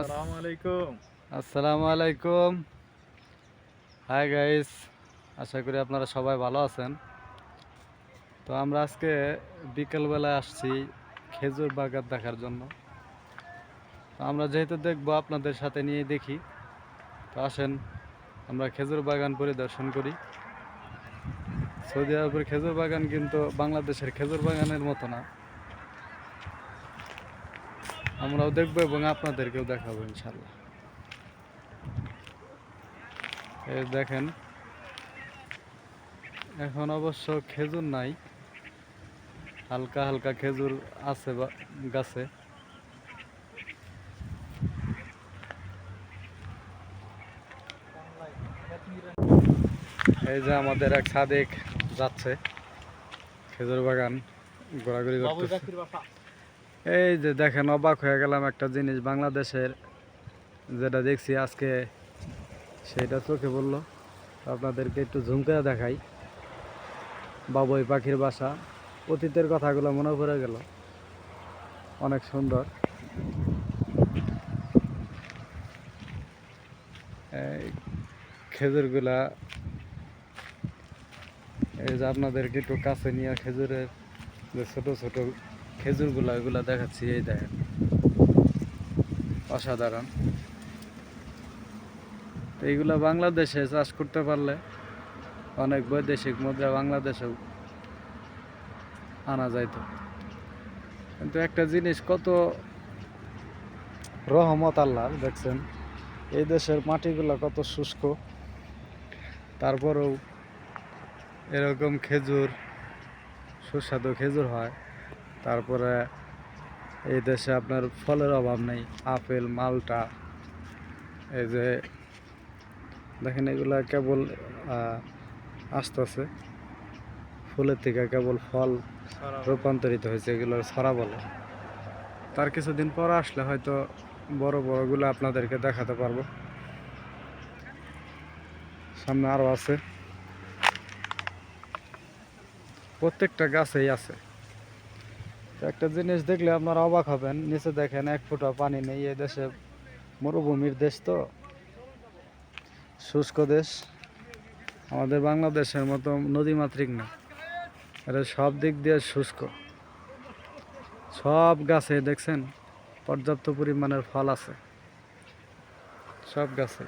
আসসালামু আলাইকুম আসসালামু আলাইকুম হাই গাইস আশা করি আপনারা সবাই ভালো আছেন। তো আমরা আজকে বিকেলবেলায় আসছি খেজুর বাগান দেখার জন্য। তো আমরা যেহেতু দেখব আপনাদের সাথে নিয়ে দেখি। তো আসেন আমরা খেজুর বাগান পরিদর্শন করি। সৌদি আরবের খেজুর বাগান কিন্তু বাংলাদেশের খেজুর বাগানের মতো না। আমরাও দেখব এবং আপনাদেরকেও দেখাবো ইনশাল্লাহ এই দেখেন এখন অবশ্য খেজুর নাই হালকা হালকা খেজুর আছে বা- গাছে। এই যে আমাদের এক সাদেক যাচ্ছে খেজুর বাগান ঘোরাঘুরি করতেছে। এই যে দেখেন, অবাক হয়ে গেলাম একটা জিনিস বাংলাদেশের যেটা দেখছি আজকে, সেটা চোখে বলল আপনাদেরকে একটু ঝুম করে দেখাই। বাবুই পাখির বাসা। অতীতের কথাগুলো মনে পড়ে গেল। অনেক সুন্দর। খেজুরগুলা, এই যে আপনাদেরকে একটু কাছে নিয়ে খেজুরের যে ছোটো ছোট খেজুরগুলা এগুলা দেখাচ্ছি, এই দেখেন। অসাধারণ। তো এইগুলা বাংলাদেশে চাষ করতে পারলে অনেক বৈদেশিক মুদ্রা বাংলাদেশেও আনা যাইতো। কিন্তু একটা জিনিস কত রহমত আল্লাহ, দেখছেন? এই দেশের মাটিগুলো কত শুষ্ক, তারপরেও এরকম খেজুর, সুস্বাদু খেজুর হয়। তারপরে এই দেশে আপনার ফলের অভাব নেই আপেল মালটা এই যে দেখেন এগুলা কেবল আসতেছে। ফুলের থেকে কেবল ফল রূপান্তরিত হয়েছে এগুলোর ছড়া বলে। তার কিছুদিন পর আসলে হয়তো বড় বড়গুলো আপনাদেরকে দেখাতে পারব। সামনে আরও আছে। প্রত্যেকটা গাছেই আছে। একটা জিনিস দেখলে আপনারা অবাক হবেন। নিচে দেখেন এক ফুটা পানি নেই, এই দেশে মরুভূমির দেশ তো। শুষ্ক দেশ। আমাদের বাংলাদেশের মতো নদীমাতৃক না। এটা সব দিক দিয়ে শুষ্ক। সব গাছে, দেখছেন? পর্যাপ্ত পরিমাণের ফল আছে। সব গাছে।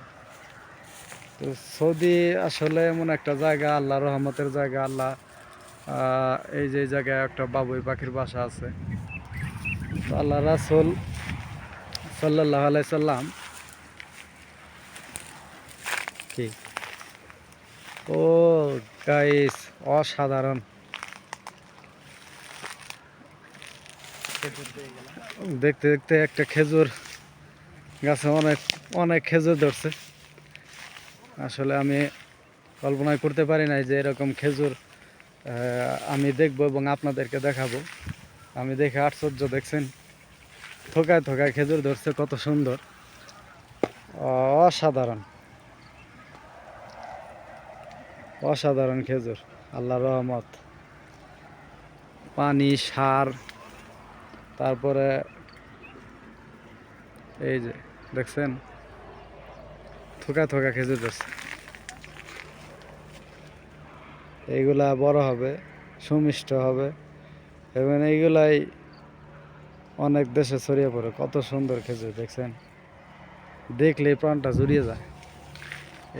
তো সৌদি আসলে এমন একটা জায়গা, আল্লাহ রহমতের জায়গা, আল্লাহ এই যে জায়গায় একটা বাবুই পাখির বাসা আছে। আল্লাহ রাসুল সাল্লাহ আলাইসাল্লাম কি? ও গাইস অসাধারণ। দেখতে দেখতে একটা খেজুর গাছে অনেক অনেক খেজুর ধরছে। আসলে আমি কল্পনাই করতে পারি নাই যে এরকম খেজুর আমি দেখব এবং আপনাদেরকে দেখাবো। আমি দেখে আশ্চর্য, দেখছেন? থোকায় থোকায় খেজুর ধরছে, কত সুন্দর। অসাধারণ। অসাধারণ খেজুর আল্লাহ রহমত। পানি, সার, তারপরে এই যে, দেখছেন? থোকা থোকা খেজুর ধরছে। এইগুলা বড় হবে, সুমিষ্ট হবে। এবং এইগুলাই অনেক দেশে ছড়িয়ে পড়ে, কত সুন্দর খেজুর, দেখছেন? দেখলেই প্রাণটা জুড়িয়ে যায়।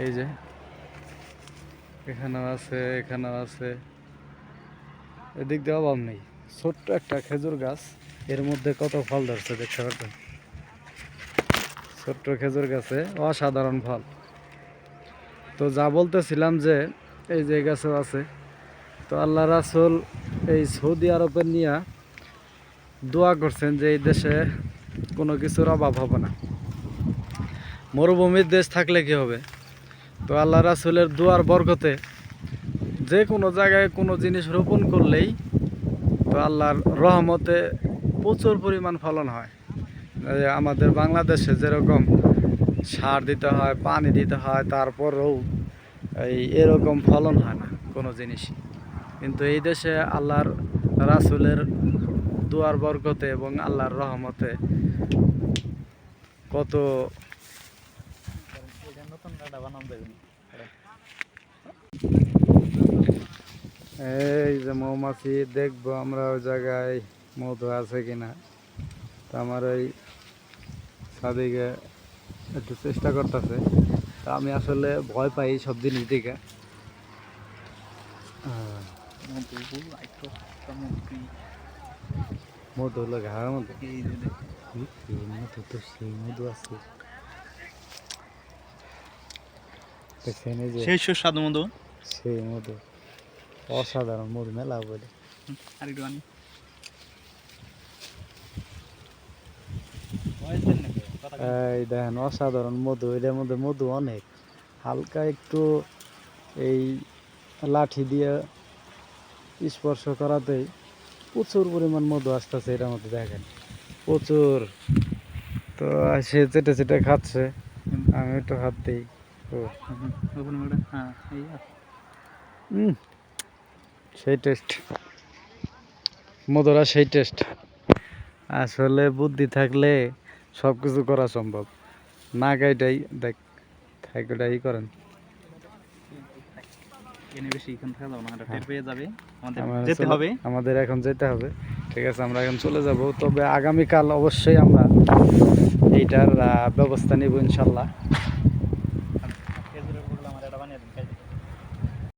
এই যে, এখানেও আছে এখানেও আছে। এদিক দিয়ে অভাব নেই। ছোট্ট একটা খেজুর গাছ, এর মধ্যে কত ফল ধরছে, দেখতে পারবেন ছোট্ট খেজুর গাছে অসাধারণ ফল। তো যা বলতেছিলাম যে এই যে গাছও আছে। তো আল্লাহ রাসুল এই সৌদি আরবের নিয়ে দোয়া করছেন যে এই দেশে কোনো কিছুর অভাব হবে না। মরুভূমির দেশ থাকলে কি হবে? তো আল্লাহ রাসুলের দোয়ার বরকতে যে কোনো জায়গায় কোনো জিনিস রোপণ করলেই তো আল্লাহর রহমতে প্রচুর পরিমাণ ফলন হয়। আমাদের বাংলাদেশে যেরকম সার দিতে হয়, পানি দিতে হয়, তারপরেও এই এরকম ফলন হয় না কোনো জিনিসই। কিন্তু এই দেশে আল্লাহর রাসুলের দুয়ার বরকতে এবং আল্লাহর রহমতে কত এই যে মৌমাছি, দেখব আমরা ওই জায়গায় মধু আছে কিনা। তো আমার ওই সাদিকে একটু চেষ্টা করতেছে। তা আমি আসলে ভয় পাই সব জিনিস দিকে আহ, মধু হলো ঘাড়ের মধ্যে দেখ। মধু তো সেই মধু আছে সেই সুস্বাদু মধু। সেই মধু। অসাধারণ মধু মেলা বলে। আর একটু আনি। এই দেখেন অসাধারণ মধু এটার মধ্যে মধু অনেক। হালকা একটু এই লাঠি দিয়ে স্পর্শ করাতেই প্রচুর পরিমাণ মধু আসতেছে এটার মধ্যে দেখেন। প্রচুর। তো সে চেটে চেটে খাচ্ছে আমি একটু হাত দিই। হ্যাঁ সেই টেস্ট। মধুরা সেই টেস্ট। আসলে বুদ্ধি থাকলে সব কিছু করা সম্ভব। না গাইটাই দেখ থাইকোটাই করেন। বেশি এখান থাকা যাবে না এটা টের পেয়ে যাবে। আমাদের আমার যেতে চলে- হবে। আমাদের এখন যেতে হবে। ঠিক আছে আমরা এখন চলে যাব। তবে আগামীকাল অবশ্যই আমরা এইটার ব্যবস্থা নিব ইনশাল্লাহ।